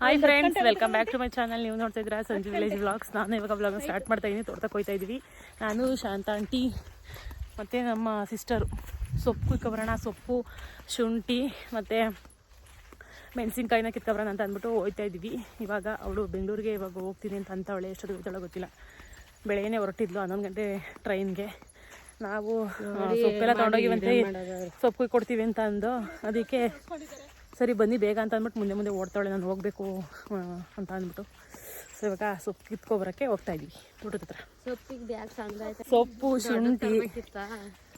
Hi friends welcome back to my channel ನೀವು ನೋಡ್ತಾ ಇದ್ದೀರಾ ಸಂಜು ವಿಲೇಜ್ ವ್ಲಾಗ್ಸ್ ನಾನು ಇವಾಗ ವ್ಲಾಗ್ ಸ್ಟಾರ್ಟ್ ಮಾಡ್ತಾ ಇದ್ದೀನಿ ತೋರ್ತಾ ಹೋಗ್ತಾ ಇದ್ದೀವಿ ನಾನು ಶಾಂತ ಆಂಟಿ ಮತ್ತು ನಮ್ಮ ಸಿಸ್ಟರು ಸೊಪ್ಪು ಕಿತ್ಕೊಬರೋಣ ಸೊಪ್ಪು ಶುಂಠಿ ಮತ್ತು ಮೆಣಸಿನ್ಕಾಯಿನ ಕಿತ್ಕೊಬರೋಣ ಅಂತ ಅಂದ್ಬಿಟ್ಟು ಹೋಗ್ತಾ ಇದ್ದೀವಿ ಇವಾಗ ಅವಳು ಬೆಂಗಳೂರಿಗೆ ಇವಾಗ ಹೋಗ್ತೀನಿ ಅಂತ ಅಂತವಳೆ ಎಷ್ಟು ಹೋಗ್ತಾಳೋ ಗೊತ್ತಿಲ್ಲ. ಬೆಳೆಯೇ ಹೊರಟಿದ್ಲು ಹನ್ನೊಂದು ಗಂಟೆ ಟ್ರೈನ್ಗೆ ನಾವು ಸೊಪ್ಪೆಲ್ಲ ತೊಗೊಂಡೋಗಿವಂತೆ ಸೊಪ್ಪು ಕೊಡ್ತೀವಿ ಅಂತ ಅಂದು. ಅದಕ್ಕೆ ಸರಿ ಬನ್ನಿ ಬೇಗ ಅಂತ ಅಂದ್ಬಿಟ್ಟು ಮುಂದೆ ಮುಂದೆ ಓಡ್ತಾಳೆ ನಾನು ಹೋಗಬೇಕು ಅಂತ ಅಂದ್ಬಿಟ್ಟು. ಸೊ ಇವಾಗ ಸೊಪ್ಪು ಕಿತ್ಕೊಬರೋಕ್ಕೆ ಹೋಗ್ತಾ ಇದ್ವಿ ತೋಟದ ಹತ್ರ. ಸೊಪ್ಪಿಗೆ ಸೊಪ್ಪು ಶುಂಠಿ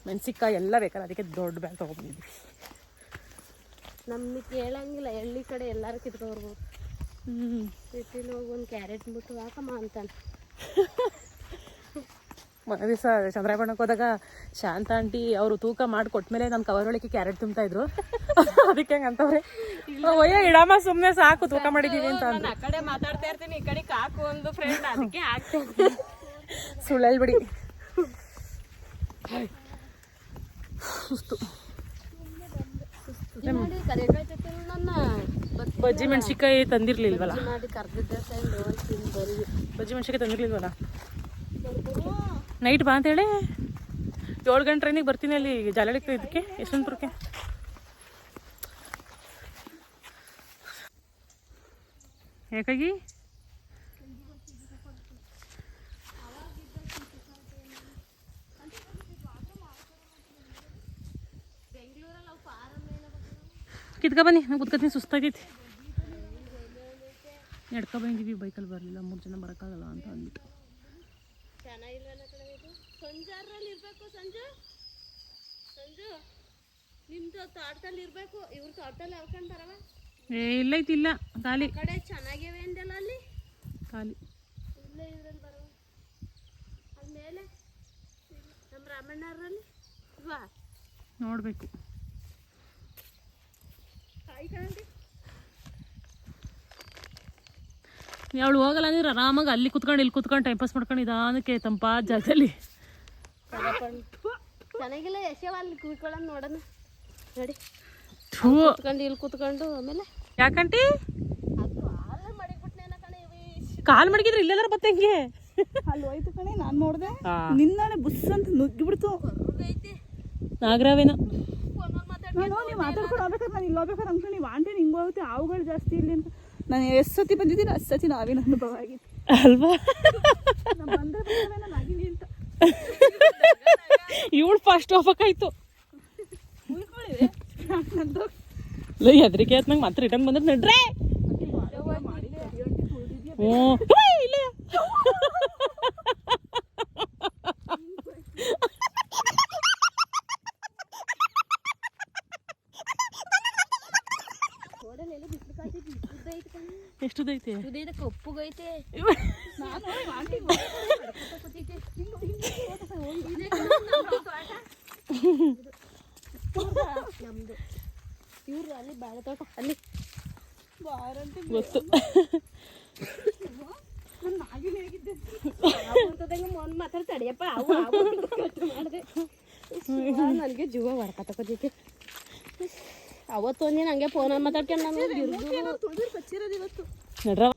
ಮೆಣಸಿಕಾಯಿ ಎಲ್ಲ ಬೇಕಲ್ಲ ಅದಕ್ಕೆ ದೊಡ್ಡ ಬ್ಯಾಗ್ ತೊಗೊಬಂದಿದ್ವಿ ನಮ್ಗೆ ಕೇಳಂಗಿಲ್ಲ ಹಳ್ಳಿ ಕಡೆ ಎಲ್ಲರೂ ಕಿತ್ಕೊಬರ್ಬೋದು ಹ್ಞೂ ಸಿಟಿಲಿ ಹೋಗಿ ಒಂದು ಕ್ಯಾರೆಟ್ ಬಿಟ್ಟು ಹಾಕಮ್ಮ ಅಂತಾನೆ. ಮೊನ್ನೆ ದಿವಸ ಚಂದ್ರಾಯಪಟ್ಟಣಕ್ಕೆ ಹೋದಾಗ ಶಾಂತ ಆಂಟಿ ಅವರು ತೂಕ ಮಾಡಿ ಕೊಟ್ಮೇಲೆ ನಾನು ಕವರ್ ಒಳಗೆ ಕ್ಯಾರೆಟ್ ತುಂಬ್ತಾ ಇದ್ರು. ಅದಕ್ಕೆ ಹಂಗೆ ಅಂತವ್ರೆ? ಒಯ್ಯ ಇಡಮ್ಮ ಸುಮ್ಮನೆ ಸಾಕು ತೂಕ ಮಾಡಿದೀವಿ ಅಂತ ಅಂದ್ರೆ. ಆ ಕಡೆ ಮಾತಾಡ್ತಾ ಇರ್ತೀನಿ ಈ ಕಡೆ ಕಾಕು ಒಂದು ಫ್ರೆಂಡ್ ಅದಕ್ಕೆ ಹಾಕ್ತೇನೆ ಸುಳ್ಳಲ್ ಬಿಡಿ. ಸುಸ್ತು. ಬಜ್ಜಿ ಮೆಣಸಿನ್ಕಾಯಿ ತಂದಿರ್ಲಿಲ್ವಲ್ಲ? ಬಜ್ಜಿ ಮೆಣಸಿನ್ಕಾಯಿ ತಂದಿರ್ಲಿಲ್ವಲ್ಲ? ನೈಟ್ ಬಾ ಅಂತೇಳಿ ಏಳು ಗಂಟೆ ಟ್ರೈನಿಗೆ ಬರ್ತೀನಿ ಅಲ್ಲಿ ಜಾಲಳಿಕ್ಕೆ ಇದಕ್ಕೆ, ಯಶವಂತಪುರಕ್ಕೆ. ಯಾಕಾಗಿ? ಕಿತ್ಕ ಬನ್ನಿ ನಾವು ಕುತ್ಕೊತೀನಿ, ಸುಸ್ತಾಗೈತಿ. ನಡ್ಕೊ ಬಂದಿದ್ದೀವಿ ಬೈಕಲ್ಲಿ ಬರಲಿಲ್ಲ, ಮೂರು ಜನ ಬರೋಕ್ಕಾಗಲ್ಲ ಅಂತ ಅಂದ್ಬಿಟ್ಟು. ಸಂಜಾರಲ್ಲಿ ಇರಬೇಕು ಸಂಜು? ಸಂಜು ನಿಮ್ದು ತೋಟದಲ್ಲಿ ಇರಬೇಕು. ಇವ್ರ ತೋಟದಲ್ಲಿ ಹಾಕೊಂಡು ಬರವ? ಏ ಇಲ್ಲ ಇಲ್ಲ. ಖಾಲಿ. ಕಡೆ ಚೆನ್ನಾಗಿವೆ ಅಂದಲ್ಲ ಅಲ್ಲಿ? ಖಾಲಿ. ಇಲ್ಲ ಇದ್ರಲ್ಲಿ ಬರವ? ಅಲ್ಲಿ ಮೇಲೆ? ನಮ್ಮ ರಾಮಣ್ಣರಲ್ಲಿ ವಾ ನೋಡಬೇಕು. ಕಾಯಿ ಕಣಂಡಿ ಅವಳು ಹೋಗಲ್ಲ ಅಂದ್ರೆ ಆರಾಮಾಗಿ ಅಲ್ಲಿ ಕುತ್ಕೊಂಡು ಇಲ್ಲಿ ಕುತ್ಕೊಂಡು ಟೈಮ್ ಪಾಸ್ ಮಾಡ್ಕೊಂಡು ಇದಾನಕ್ಕೆ ತಂಪಾದ ಜಾಗದಲ್ಲಿ. ಚೆನ್ನಾಗಿಲ್ಲ ಯಶವ ಅಲ್ಲಿ ಕೂತ್ಕೊಳ್ಳೋಣ ನೋಡೋಣ. ನೋಡಿ. ಕುತ್ಕೊಂಡು ಇಲ್ಲಿ ಕುತ್ಕೊಂಡು ಆಮೇಲೆ. ಯಾಕಂಟಿ? ಅದು ಹಾಲು ಮಡಿಬಿಟ್ನೇನ ಕಣೆ ಇವಿ ಕಾಲು ಮಡಗಿದ್ರೆ ಇಲ್ಲೆಲ್ಲಾರ ಬತ್ತೆ ಹೆಂಗೆ? ಅಲ್ಲಿ ಹೋಯ್ತು ಕಣೆ ನಾನು ನೋಡಿದೆ. ನಿನ್ನಾಳೆ ಬುಸ್ ಅಂತ ನುಗ್ಗಿಬಿಡ್ತು. ನಾಗರಾವೇನ? ನಾನು ನೀವು ಮಾತಾಡ್ಕೊಂಡು ಹೋಗ್ಬೇಕಾದ್ರೆ ನಾನು ಇಲ್ಲಿ ಹೋಗ್ಬೇಕಾದ್ರೆ ಅನ್ಕೊಂಡು ನೀವು ಆಂಟಿ ಹಿಂಗೆ ಹೋಗುತ್ತೆ ಆವುಗಳು ಜಾಸ್ತಿ ಇಲ್ಲಿ ಅಂತ. ನಾನು ಎಷ್ಟು ಸತಿ ಬಂದಿದ್ದೀನಿ ಅಷ್ಟು ಸತಿ ನಾವೇನು ಅನುಭವ ಆಗಿದೆ ಅಲ್ವಾ? ನಾನು ಬಂದ್ರೆ ನಾನು ಆಗಿನಿ ಅಂತ ಇವಳು ಫಸ್ಟ್ ಹೋಗ್ಬೇಕಾಯ್ತು ಇಲ್ಲ ಹೆದರಿಕೆ ಆಯ್ತು ಮತ್ತೆ ರಿಟರ್ನ್ ಬಂದ್ರೆ ನಡ್ರೆ. ಹ್ಞೂ. ಇಲ್ಲ. ಎಷ್ಟುದೈತೆ? ಕಪ್ಪುಗೈತೆ ನಾನು ಆಂಟಿ ಕೂತೈತೆ ನಮ್ದು ಇವ್ರು ಅಲ್ಲಿ ಬಾಳೆ ತೋಟ ಅಲ್ಲಿ. ಗೊತ್ತು. ನಾನು ಆಗಿನಿ ಆಗಿದ್ದೆ. ಅಂತದಂಗ ಮೊನ್ ಮಾತಾಡ್ ತಡಿಯಪ್ಪ ಅವು ಅವು ಕಟ್ ಮಾಡಿದೆ. ನನಗೆ ಜೀವ ಹೊಡ್ಕತಕ್ಕದೈತೆ ಅವತ್ತು ಒಂದಿನ ಹಂಗೆ ಫೋನಲ್ಲಿ ಮಾತಾಡ್ಕೊಂಡು ನಾನು ಇವತ್ತು.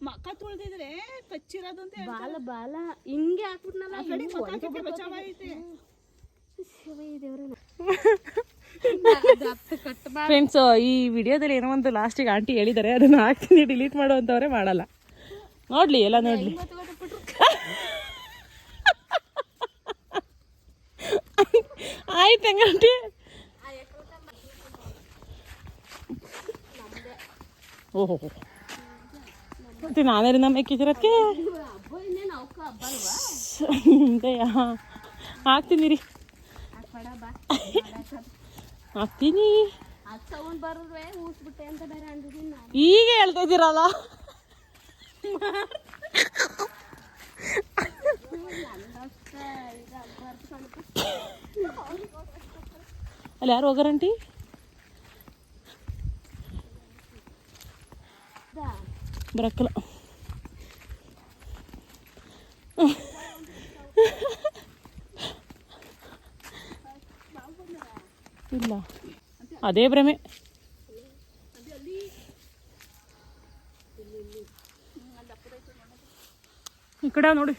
ಮಕ್ಕ ತುಳ್ದಿದ್ರೆ ಕಚ್ಚಿರೋದು ಅಂತ. ಬಾಲ ಬಾಲ. ಹಿಂಗೆ ಹಾಕ್ಬಿಟ್ನಲ್ಲ ಫ್ರೆಂಡ್ಸ್ ಈ ವಿಡಿಯೋದಲ್ಲಿ ಏನೋ ಒಂದು ಲಾಸ್ಟಿಗೆ ಆಂಟಿ ಹೇಳಿದ್ದಾರೆ, ಅದನ್ನ ಹಾಕ್ತೀನಿ ಡಿಲೀಟ್ ಮಾಡುವಂತವ್ರೆ ಮಾಡಲ್ಲ. ನೋಡ್ಲಿ, ಎಲ್ಲ ನೋಡ್ಲಿ. ಆಯ್ತು ಹೆಂಗಂಟಿ ಓಹೋ. ಮತ್ತೆ ನಮ್ಮ ಅವಕ್ಕ ಹಬ್ಬ ಅಲ್ವಾ ನಿಮ್ದೆಯ? ಹಾಕ್ತೀನಿ ರೀ ಹಾಕ್ಬೇಡ ಬಾ ಹಾಕ್ತೀನಿ ಅದು ತಗೊಂಡ್ ಬರೋದ್ರೆ ಊಸ್ಬಿಟ್ಟೆ ಅಂತ ಬೇರೆ ಅಂದಿದ್ದೀನಿ ನಾನು ಈಗ ಹೇಳ್ತಾ ಇದ್ದೀರಲ್ಲ ಅಲ್ಲಿ ಯಾರು ಹೋಗಾರಂಟಿ ಬರಕ್ಕಲ್ಲ ಇಲ್ಲ. ಅದೇ ಭ್ರಮೆ. ಈ ಕಡೆ ನೋಡಿ.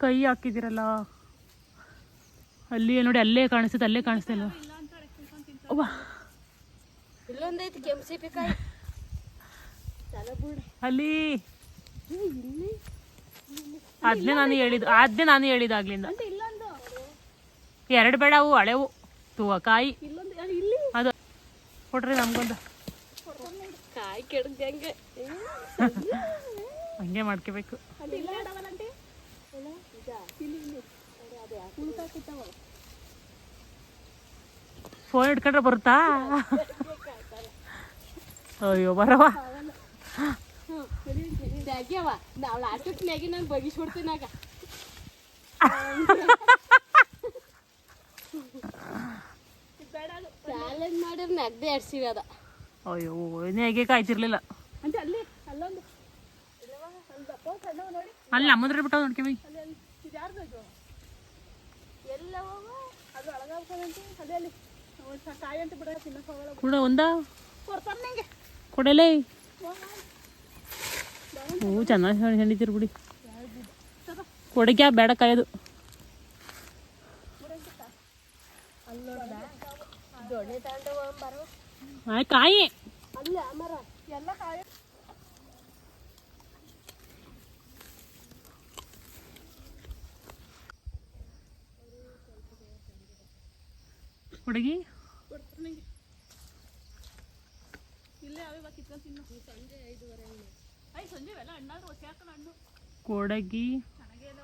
ಕೈ ಹಾಕಿದಿರಲ್ಲ ಅಲ್ಲಿ ನೋಡಿ ಅಲ್ಲೇ ಕಾಣಿಸುತ್ತೆ ಅಲ್ಲೇ ಕಾಣಿಸ್ತಾ ಇಲ್ವಾ ಇಲ್ಲೊಂದೈತಿ ಅಲ್ಲಿ. ಅದನ್ನೇ ನಾನು ಹೇಳಿದ್ದು ಅದನ್ನೇ ನಾನು ಹೇಳಿದಾಗ್ಲಿಂದ ಎರಡು ಬೇಡ ಅವು ಹಳೆವು. ತೂವ ಕಾಯಿ. ಅದು ಕೊಡ್ರಿ ನಮ್ಗೊಂದು. ಕಾಯಿ ಕೆಡ್ದಂಗೆ ಹಂಗೆ. ಮಾಡ್ಕೋಬೇಕು. ಫೋನ್ ಹಿಡ್ಕೊಂಡ್ರೆ ಬರುತ್ತಾ? ಅಯ್ಯೋ ಬರವ ಜಾಗ್ಯವ ನಾವು ಲಾಸ್ಟಕ್ಕೆ ಮ್ಯಾಗಿ ನಾನು ಬಗಿಸ್ಬಿಡ್ತೀನಾಗ ಚಾಲೆಂಜ್ ಮಾಡಿದ್ರೆ ನಗ್ದೆ ಎಡ್ಸಿವಿ ಅದ ಅಯ್ಯೋ ಹೇಗೆ ಕಾಯ್ತಿರ್ಲಿಲ್ಲ. ಅಂತ ಅಲ್ಲಿ ಅಲ್ಲೊಂದು? ಅಲ್ಲಿ ದಪ್ಪ ಸಣ್ಣವ ನೋಡಿ ಅಲ್ಲಿ ಅಮ್ಮದ್ರ ಬಿಟ್ಟು ನೋಡ್ಕೊಂಬಿ ಅಲ್ಲಿ ಅಲ್ಲಿ ಇದು ಎಲ್ಲವೂ ಅದು ಎಲ್ಲವ ಅದು ಒಳಗಾಗ್ತದಂತೆ ಅಲ್ಲಿ ಅವ್ರು ಸ- ಕಾಯಿ ಅಂತ ಬಿಡ ತಿನ್ನಕ್ ಹೋಗಲ್ಲ ಕೂಡ ಒಂದ? ಕೊಡ್ತಾರ ನಂಗೆ ಕೊಡಲೇ? ಹೂ ಚೆನ್ನಾಗಿ ಹೆಂಡಿತೀರಿ ಬಿಡಿ. ಕೊಡಗ್ಯಾ ಬೇಡ ಕಾಯೋದು. ಕಾಯಿ. ಅಲ್ಲ ಮರ ಎಲ್ಲ ಕಾಯಿ ಕೊಡಗಿ ಕೊಡ್ತಾರ ನಂಗೆ ತಿನ್ನು ಸಂಜೆ ಐದುವರೆ ಐ ಸಂಜೆ ಎಲ್ಲ ಹಣ್ಣಾದ್ರು ಹೊಟ್ಟೆ ಹಾಕೊಂಡು ಹಣ್ಣು ಕೊಡಗಿ. ಚೆನ್ನಾಗೇ ಇಲ್ಲ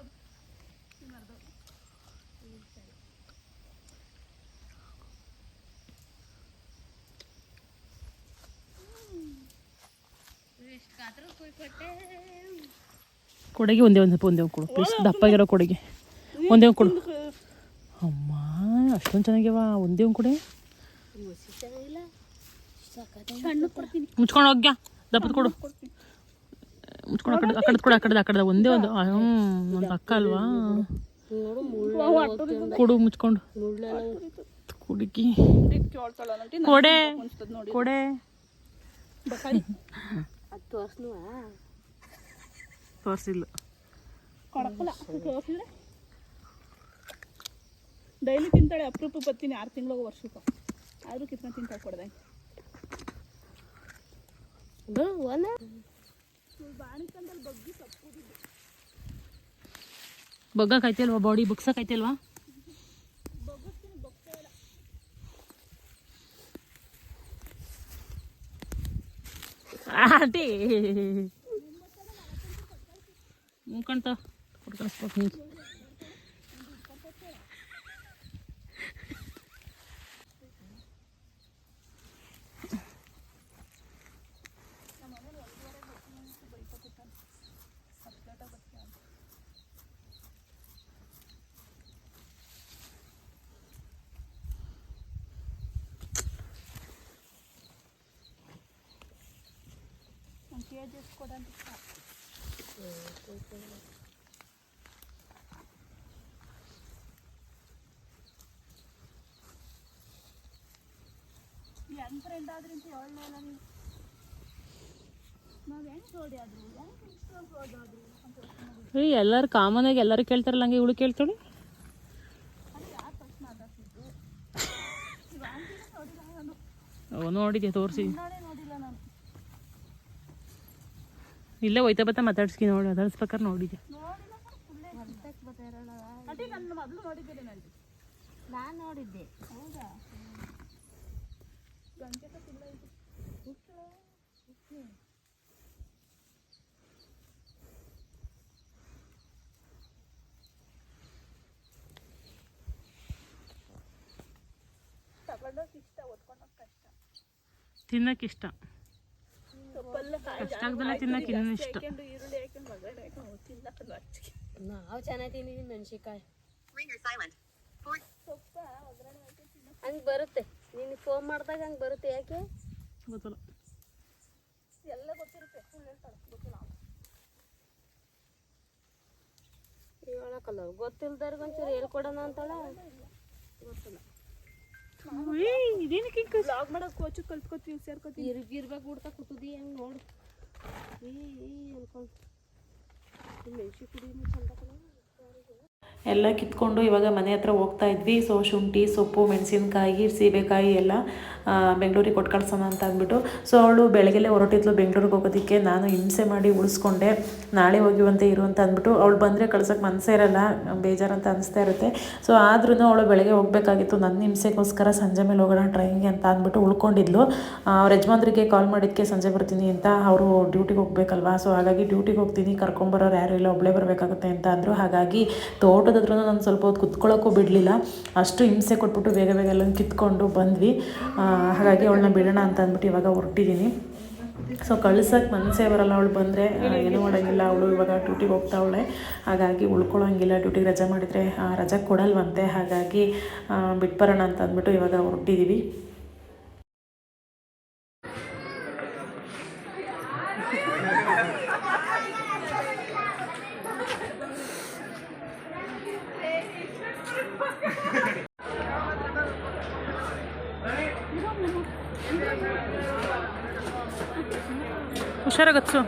ಕೊಡಗಿ ಒಂದೇ ಒಂದು ಒಂದೇ ಒಂದು ಕೊಡು ಪ್ಲೀಸ್ ದಪ್ಪಾಗಿರೋ ಕೊಡಗಿ. ಒಂದೇ ಒಂದು ಕೊಡು. ಅಮ್ಮ ಅಷ್ಟೊಂದು ಚೆನ್ನಾಗ್ಯವ ಒಂದೇ ಒಂದು ಕೊಡೆ. ಮುಚ್ಕೊಂಡು ಹೋಗ್ಯಾ? ದಪ್ಪದ ಕೊಡು. ಮುಚ್ಕೊಂಡು ಆ ಕಡೆ ಆ ಕಡೆ ಕೊಡು ಆ ಕಡೆ ಆ ಒಂದೇ ಒಂದು ಹ್ಞೂ ಒಂದು ಅಕ್ಕ ಅಲ್ವಾ? ಕೊಡು ಮುಚ್ಕೊಂಡು. ಕುಡುಕಿ. ಕೊಡೆ ಕೊಡೆ. ತೋರಿಸಿಲ್ಲ. ಡೈಲಿ ತಿಂತಾಳೆ ಅಪರೂಪ ಬರ್ತೀನಿ ಆರು ತಿಂಗಳಿಗೆ ವರ್ಷಕ್ಕೆ. ಆದರೂ ಕಿತ್ಕೊಂಡು ತಿಂತಾಳೆ ಕೊಡ್ದಂಗೆ ಒನ ಬಾಣಿಕಂದಲ್ಲಿ ಬಗ್ಗಿ ಸಪ್ಪು ಬಗ್ಗಕ್ಕೈತಲ್ವಾ ಬಾಡಿ ಬಗ್ಸಕ್ಕೈತಲ್ವಾ ಆಂಟಿ ಮುಖಂತ ಕೊಡ್ಕಳಿಸ್ಬೇಕು ಹಿಂಗೆ ಕೆ ಕೊಡಂತ ಹೆಂಗ್ ಫ್ರೆಂಡ್ ಹೇಳಲೇ ಇಲ್ಲ ನೀವು. ಏ ಎಲ್ಲರೂ ಕಾಮನ್ ಆಗಿ ಎಲ್ಲರೂ ಕೇಳ್ತಾರಲ್ಲ ಹಂಗೆ ಇವಳು ಕೇಳ್ತಾಳೆ? ನೋಡಿ ಯಾರು ಫಸ್ಟ್ ಮಾತಾಡ್ತಿದ್ದು ಇವ್ ಆಂಟಿನ ನೋಡಿಲ್ಲ ನಾನು ಓ ನೋಡಿದ್ಯಾ ತೋರಿಸಿ ನಾನೇ ನೋಡಿಲ್ಲ ನಾನು ಇಲ್ಲೇ ಹೋಯ್ತಾ ಬತ್ತಾ ಮಾತಾಡ್ಸ್ಕಿ ನೋಡಿ ಮಾತಾಡ್ಸ್ಬೇಕಾರೆ ನೋಡಿದೆ. ನಾನು ನೋಡಿದ್ದೆ. ಹೌದಾ? ಗಂಟೆ ಕಷ್ಟದಲ್ಲ ತಿನ್ನಕ್ಕೆ ಇನ್ನೂ ಇಷ್ಟ. ನಾವು ಚೆನ್ನಾಗಿ ತಿಂದಿದ್ದೀವಿ ಮೆಣಸಿನ್ಕಾಯಿ. ಹಂಗೆ ಬರುತ್ತೆ. ನೀನು ಫೋನ್ ಮಾಡಿದಾಗ ಹಂಗೆ ಬರುತ್ತೆ ಯಾಕೆ? ಗೊತ್ತಿಲ್ಲ. ಎಲ್ಲ ಗೊತ್ತಿರುತ್ತೆ. ಗೊತ್ತಿಲ್ಲ ಹೇಳಕ್ಕಲ್ಲ ಗೊತ್ತಿಲ್ದವ್ರಿಗೊಂಚೂರು ಹೇಳ್ಕೊಡೋಣ ಅಂತಳ ಗೊತ್ತಿಲ್ಲ. ಇದೇನಕ್ಕೆ ಲಾಗ್ ಮಾಡೋದು ಕೋಚು ಕಲ್ತ್ಕೋತೀವಿ ಸೇರ್ಕೋತೀವಿ. ಇರ್ಗ್ ಇರ್ಬೇಕು ಬಿಡ್ತಾ ಕೂತದಿ ಹೆಂಗ್ ನೋಡು. ಏ ಅನ್ಕೊಂಡು. ಮೆಣಸಿ ಕುಡಿ ಚಂದ ಎಲ್ಲ ಕಿತ್ಕೊಂಡು ಇವಾಗ ಮನೆ ಹತ್ರ ಹೋಗ್ತಾ ಇದ್ವಿ. ಸೊ ಶುಂಠಿ, ಸೊಪ್ಪು, ಮೆಣಸಿನ್ಕಾಯಿ, ಸೀಬೆಕಾಯಿ ಎಲ್ಲ ಬೆಂಗಳೂರಿಗೆ ಕೊಟ್ಟು ಕಳ್ಸೋಣ ಅಂತ ಅಂದ್ಬಿಟ್ಟು. ಸೊ ಅವಳು ಬೆಳಗ್ಗೆಲೆ ಹೊರಟಿದ್ಲು ಬೆಂಗಳೂರಿಗೆ ಹೋಗೋದಕ್ಕೆ. ನಾನು ಹಿಂಸೆ ಮಾಡಿ ಉಳಿಸ್ಕೊಂಡೆ. ನಾಳೆ ಹೋಗಿವಂತೆ ಇರು ಅಂತ ಅಂದ್ಬಿಟ್ಟು. ಅವಳು ಬಂದರೆ ಕಳ್ಸೋಕ್ಕೆ ಮನಸ್ಸೇ ಇರಲ್ಲ. ಬೇಜಾರಂತ ಅನಿಸ್ತಾ ಇರುತ್ತೆ. ಸೊ ಆದ್ರೂ ಅವಳು ಬೆಳಗ್ಗೆ ಹೋಗಬೇಕಾಗಿತ್ತು. ನನ್ನ ಹಿಂಸೆಗೋಸ್ಕರ ಸಂಜೆ ಮೇಲೆ ಹೋಗೋಣ ಟ್ರೈನ್ಗೆ ಅಂತ ಅಂದ್ಬಿಟ್ಟು ಉಳ್ಕೊಂಡಿದ್ಲು. ಅವ್ರ ಯಜಮಾನ್ರಿಗೆ ಕಾಲ್ ಮಾಡಿದ್ದಕ್ಕೆ ಸಂಜೆ ಬರ್ತೀನಿ ಅಂತ ಅವರು ಡ್ಯೂಟಿಗೆ ಹೋಗ್ಬೇಕಲ್ವಾ? ಸೊ ಹಾಗಾಗಿ ಡ್ಯೂಟಿಗೆ ಹೋಗ್ತೀನಿ. ಕರ್ಕೊಂಬರೋರು ಯಾರು ಇಲ್ಲ. ಒಬ್ಬಳೇ ಬರಬೇಕಾಗುತ್ತೆ ಅಂತ ಅಂದರು. ಹಾಗಾಗಿ ತೋಟದ ಹತ್ರ ನಾನು ಸ್ವಲ್ಪ ಹೊತ್ತು ಕುತ್ಕೊಳ್ಳೋಕ್ಕೂ ಬಿಡಲಿಲ್ಲ. ಅಷ್ಟು ಹಿಂಸೆ ಕೊಟ್ಬಿಟ್ಟು ಬೇಗ ಬೇಗ ಎಲ್ಲ ಕಿತ್ಕೊಂಡು ಬಂದ್ವಿ. ಹಾಗಾಗಿ ಅವಳನ್ನ ಬಿಡೋಣ ಅಂತ ಅಂದ್ಬಿಟ್ಟು ಇವಾಗ ಹೊರಟಿದ್ದೀನಿ ಸೊ ಕಳ್ಸೋಕ್ಕೆ ಮನಸ್ಸೇ ಬರಲ್ಲ. ಅವಳು ಬಂದರೆ ಏನೂ ಮಾಡೋಂಗಿಲ್ಲ. ಅವಳು ಇವಾಗ ಡ್ಯೂಟಿಗೆ ಹೋಗ್ತಾವಳೆ ಹಾಗಾಗಿ ಉಳ್ಕೊಳ್ಳೋಂಗಿಲ್ಲ ಡ್ಯೂಟಿಗೆ ರಜೆ ಮಾಡಿದರೆ ರಜೆ ಕೊಡಲ್ವಂತೆ. ಹಾಗಾಗಿ ಬಿಟ್ಬರೋಣ ಅಂತ ಅಂದ್ಬಿಟ್ಟು ಇವಾಗ ಹೊರಟಿದ್ದೀವಿ ಹುಷಾರಾಗತ್ಸು.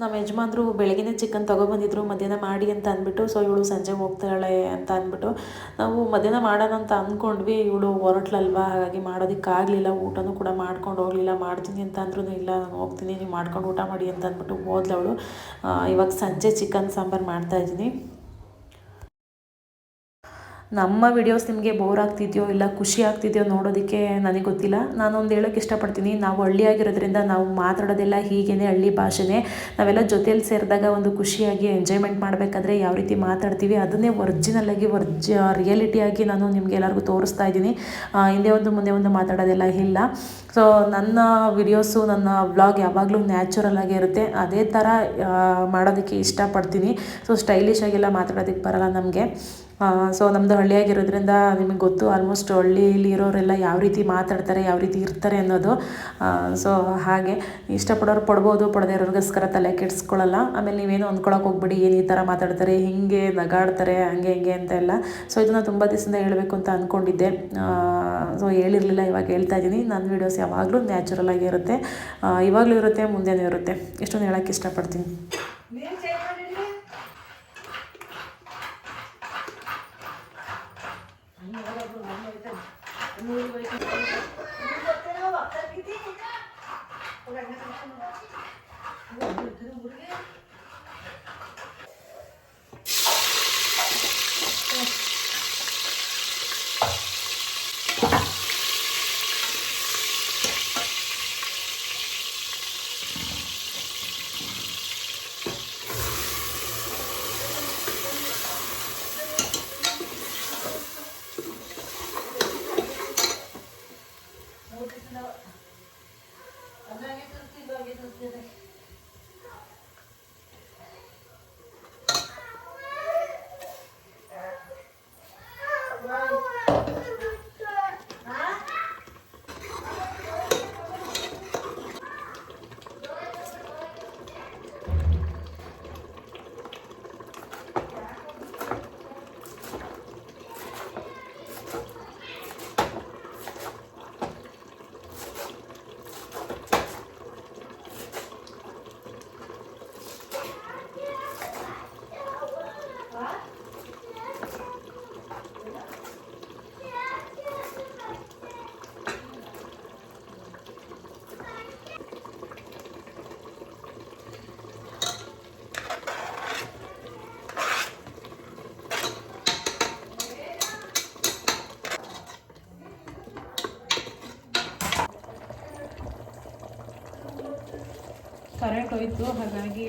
ನಮ್ಮ ಯಜಮಾನ್ರು ಬೆಳಗಿನ ಚಿಕನ್ ತೊಗೊಬಂದಿದ್ರು, ಮಧ್ಯಾಹ್ನ ಮಾಡಿ ಅಂತ ಅಂದ್ಬಿಟ್ಟು ಸೊ ಇವಳು ಸಂಜೆ ಹೋಗ್ತಾಳೆ ಅಂತ ಅಂದ್ಬಿಟ್ಟು, ನಾವು ಮಧ್ಯಾಹ್ನ ಮಾಡೋಣ ಅಂತ ಅಂದ್ಕೊಂಡ್ವಿ, ಇವಳು ಹೊರಟ್ಲಲ್ವಾ, ಹಾಗಾಗಿ ಮಾಡೋದಕ್ಕಾಗಲಿಲ್ಲ ಊಟನೂ ಕೂಡ ಮಾಡ್ಕೊಂಡು ಹೋಗಲಿಲ್ಲ, ಮಾಡ್ತೀನಿ ಅಂತ ಅಂದ್ರೂ ಇಲ್ಲ, ನಾನು ಹೋಗ್ತೀನಿ, ನೀವು ಮಾಡ್ಕೊಂಡು ಊಟ ಮಾಡಿ ಅಂತ ಅಂದ್ಬಿಟ್ಟು ಹೋದ್ಲವಳು ಇವಾಗ ಸಂಜೆ ಚಿಕನ್ ಸಾಂಬಾರು ಮಾಡ್ತಾಯಿದ್ದೀನಿ ನಮ್ಮ ವಿಡಿಯೋಸ್ ನಿಮಗೆ ಬೋರ್ ಆಗ್ತಿದೆಯೋ ಇಲ್ಲ ಖುಷಿ ಆಗ್ತಿದೆಯೋ ನೋಡೋದಕ್ಕೆ ನನಗೆ ಗೊತ್ತಿಲ್ಲ. ನಾನೊಂದು ಹೇಳೋಕ್ಕೆ ಇಷ್ಟಪಡ್ತೀನಿ. ನಾವು ಹಳ್ಳಿಯಾಗಿರೋದ್ರಿಂದ ನಾವು ಮಾತಾಡೋದೆಲ್ಲ ಹೀಗೇ ಹಳ್ಳಿ ಭಾಷೆನೇ. ನಾವೆಲ್ಲ ಜೊತೆಯಲ್ಲಿ ಸೇರಿದಾಗ ಒಂದು ಖುಷಿಯಾಗಿ ಎಂಜಾಯ್ಮೆಂಟ್ ಮಾಡಬೇಕಾದ್ರೆ ಯಾವ ರೀತಿ ಮಾತಾಡ್ತೀವಿ ಅದನ್ನೇ ಒರ್ಜಿನಲ್ ಆಗಿ ವರ್ಜ ರಿಯಾಲಿಟಿಯಾಗಿ ನಾನು ನಿಮ್ಗೆ ಎಲ್ಲರಿಗೂ ತೋರಿಸ್ತಾ ಇದ್ದೀನಿ. ಹಿಂದೆ ಒಂದು ಮುಂದೆ ಒಂದು ಮಾತಾಡೋದೆಲ್ಲ ಇಲ್ಲ. ಸೊ ನನ್ನ ವಿಡಿಯೋಸು ನನ್ನ ವ್ಲಾಗ್ ಯಾವಾಗಲೂ ನ್ಯಾಚುರಲ್ ಆಗಿ ಇರುತ್ತೆ. ಅದೇ ಥರ ಮಾಡೋದಕ್ಕೆ ಇಷ್ಟಪಡ್ತೀನಿ. ಸೊ ಸ್ಟೈಲಿಶ್ ಆಗಿಲ್ಲ ಮಾತಾಡೋದಕ್ಕೆ ಬರಲ್ಲ ನಮಗೆ. ಸೊ ನಮ್ಮದು ಹಳ್ಳಿಯಾಗಿರೋದ್ರಿಂದ ನಿಮಗೆ ಗೊತ್ತು ಆಲ್ಮೋಸ್ಟ್ ಹಳ್ಳಿಯಲ್ಲಿ ಇರೋರೆಲ್ಲ ಯಾವ ರೀತಿ ಮಾತಾಡ್ತಾರೆ, ಯಾವ ರೀತಿ ಇರ್ತಾರೆ ಅನ್ನೋದು. ಸೊ ಹಾಗೆ ಇಷ್ಟಪಡೋರು ಪಡ್ಬೋದು, ಪಡದೇ ಇರೋರಿಗೋಸ್ಕರ ತಲೆ ಕೆಡಿಸ್ಕೊಳ್ಳಲ್ಲ. ಆಮೇಲೆ ನೀವೇನು ಅಂದ್ಕೊಳಕ್ಕೆ ಹೋಗ್ಬಿಡಿ, ಏನು ಈ ಥರ ಮಾತಾಡ್ತಾರೆ, ಹಿಂಗೆ ನಗಾಡ್ತಾರೆ, ಹಂಗೆ, ಹಿಂಗೆ ಅಂತ ಎಲ್ಲ. ಸೊ ಇದನ್ನು ತುಂಬ ದಿವಸದಿಂದ ಹೇಳಬೇಕು ಅಂತ ಅಂದ್ಕೊಂಡಿದ್ದೆ ಸೊ ಹೇಳಿರಲಿಲ್ಲ, ಇವಾಗ ಹೇಳ್ತಾ ಇದ್ದೀನಿ ನನ್ನ ವೀಡಿಯೋಸ್ ಯಾವಾಗಲೂ ನ್ಯಾಚುರಲ್ ಆಗಿರುತ್ತೆ ಇವಾಗಲೂ ಇರುತ್ತೆ, ಮುಂದೆನೂ ಇರುತ್ತೆ. ಇಷ್ಟೊಂದು ಹೇಳೋಕ್ಕೆ ಇಷ್ಟಪಡ್ತೀನಿ. ಕರೆಂಟ್ ಹೋಯ್ತು ಹಾಗಾಗಿ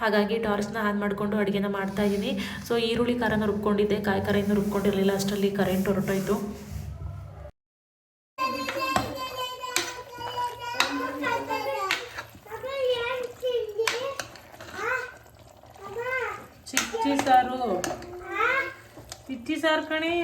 ಹಾಗಾಗಿ ಟಾರ್ಚ್ನ ಆನ್ ಮಾಡಿಕೊಂಡು ಅಡುಗೆನ ಮಾಡ್ತಾ ಇದ್ದೀನಿ ಸೊ ಈರುಳ್ಳಿ ಖಾರನ ರುಬ್ಕೊಂಡಿದ್ದೆ ಕಾಯಿ ಖಾರ ಇನ್ನೂ ರುಬ್ಕೊಂಡಿರಲಿಲ್ಲ ಅಷ್ಟರಲ್ಲಿ ಕರೆಂಟ್ ಹೊರಟೋಯ್ತು. ಚಿಚ್ಚಿ ಸಾರು. ಚಿಚ್ಚಿ ಸಾರು ಕಣಿ.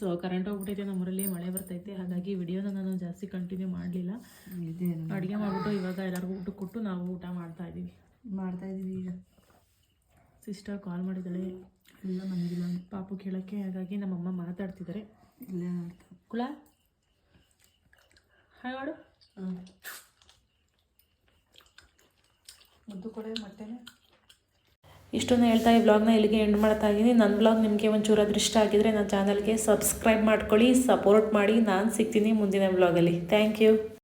ಫ್ರೆಂಡ್ಸ್ ಕರೆಂಟ್ ಹೋಗ್ಬಿಟ್ಟೈತೆ ನಮ್ಮೂರಲ್ಲಿ ಮಳೆ ಬರ್ತೈತೆ ಹಾಗಾಗಿ ವಿಡಿಯೋನ ನಾನು ಜಾಸ್ತಿ ಕಂಟಿನ್ಯೂ ಮಾಡಲಿಲ್ಲ. ಅಡುಗೆ ಮಾಡಿಬಿಟ್ಟು ಇವಾಗ ಎಲ್ಲರಿಗೂ ಊಟ ಕೊಟ್ಟು ನಾವು ಊಟ ಮಾಡ್ತಾ ಇದ್ದೀವಿ. ಮಾಡ್ತಾ ಇದ್ದೀವಿ ಈಗ. ಸಿಸ್ಟರ್ ಕಾಲ್ ಮಾಡಿದ್ದಾಳೆ ಇಲ್ಲ ನಮಗಿಲ್ಲ ಪಾಪು ಕೇಳೋಕ್ಕೆ ಹಾಗಾಗಿ ನಮ್ಮಮ್ಮ ಮಾತಾಡ್ತಿದ್ದಾರೆ. ಇಲ್ಲ ಕುಳ ಹಾಯ್ ಮಾಡು ಮುದ್ದು ಕೊಡೆ ಮೊಟ್ಟೆನೆ? ಇಷ್ಟೊಂದು ಹೇಳ್ತಾ ಈ ವ್ಲಾಗ್ನ ಇಲ್ಲಿಗೆ ಎಂಡ್ ಮಾಡ್ತಾ ಇದ್ದೀನಿ. ನನ್ನ ವ್ಲಾಗ್ ನಿಮಗೆ ಒಂಚೂರಾದ್ರೂ ಅದೃಷ್ಟ ಆಗಿದ್ರೆ ನನ್ನ ಚಾನಲ್ಗೆ ಸಬ್ಸ್ಕ್ರೈಬ್ ಮಾಡ್ಕೊಳ್ಳಿ ಸಪೋರ್ಟ್ ಮಾಡಿ. ನಾನು ಸಿಗ್ತೀನಿ ಮುಂದಿನ ವ್ಲಾಗಲ್ಲಿ ಥ್ಯಾಂಕ್ ಯು